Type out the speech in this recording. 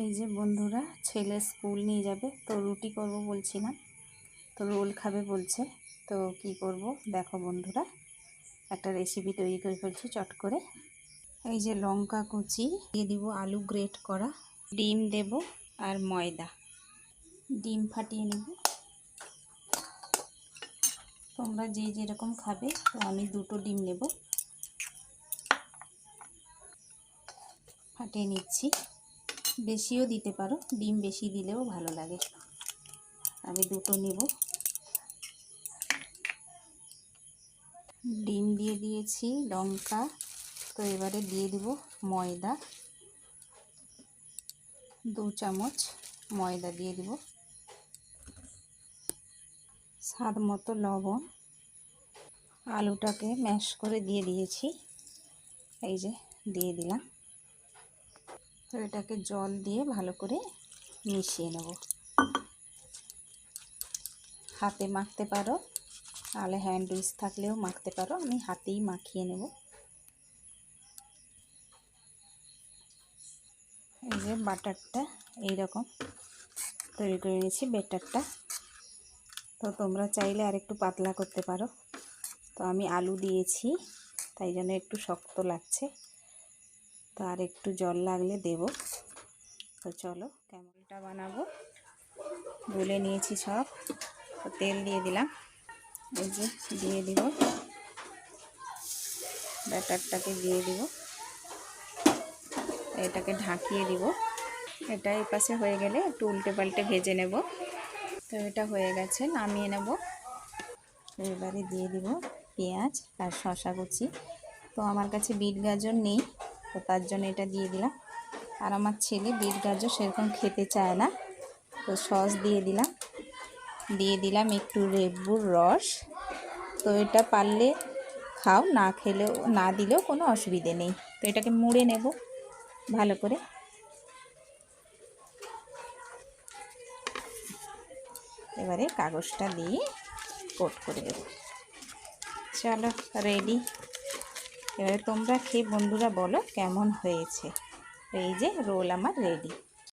এই যে বন্ধুরা, ছেলে স্কুল নিয়ে যাবে, তো রুটি করব বলছিলাম, তো রোল খাবে বলছে, তো কি করব? দেখো বন্ধুরা, একটা রেসিপি তৈরি করে ফেলছি চট করে। এই যে লঙ্কা কুচি, দিয়ে দিব আলু গ্রেট করা, ডিম দেব আর ময়দা। ডিম ফাটিয়ে নেব। তোমরা যে যেরকম খাবে, তো আমি দুটো ডিম নেব। ফাটিয়ে নিচ্ছি। বেশিও দিতে পারো, ডিম বেশি দিলেও ভালো লাগে। আমি দুটো নেব। ডিম দিয়ে দিয়েছি লঙ্কা, তো এবারে দিয়ে দিব ময়দা। দু চামচ ময়দা দিয়ে দিব। স্বাদ মতো লবণ। আলুটাকে ম্যাশ করে দিয়ে দিয়েছি। এই যে, দিয়ে দিলাম। তো এটাকে জল দিয়ে ভালো করে মিশিয়ে নেব। হাতে মাখতে পারো, তাহলে হ্যান্ড উইচ থাকলেও মাখতে পারো, আমি হাতেই মাখিয়ে নেব। এই যে বাটারটা এইরকম তৈরি করে নিয়েছি, বেটারটা। তো তোমরা চাইলে আর একটু পাতলা করতে পারো। তো আমি আলু দিয়েছি, তাই জন্য একটু শক্ত লাগছে। তো আর একটু জল লাগলে দেব। তো চলো, কেমনটা বানাবো? গুলে নিয়েছি সব। তেল দিয়ে দিলাম। এই যে দিয়ে দিব। ব্যাটারটাকে দিয়ে দিব। এটাকে ঢাকিয়ে দিব। এটা এই পাশে হয়ে গেলে একটু উল্টে পাল্টে ভেজে নেব। তো এটা হয়ে গেছে, নামিয়ে নেব। এবারে দিয়ে দিব পেঁয়াজ আর শশা কুচি। তো আমার কাছে বিট গাজর নেই। তো তার জন্য এটা দিয়ে দিলাম। আর আমার ছেলে বিট গাজর সেরকম খেতে চায় না, তো সস দিয়ে দিলাম। দিয়ে দিলাম একটু লেবুর রস। তো এটা পারলে খাও, না খেলেও, না দিলেও কোনো অসুবিধে নেই। তো এটাকে মুড়ে নেব ভালো করে। এবারে কাগজটা দিয়ে কোট করে দেব। চলো রেডি এবারে তোমরা খেয়ে বন্ধুরা বলো কেমন হয়েছে। এই যে রোল আমার রেডি।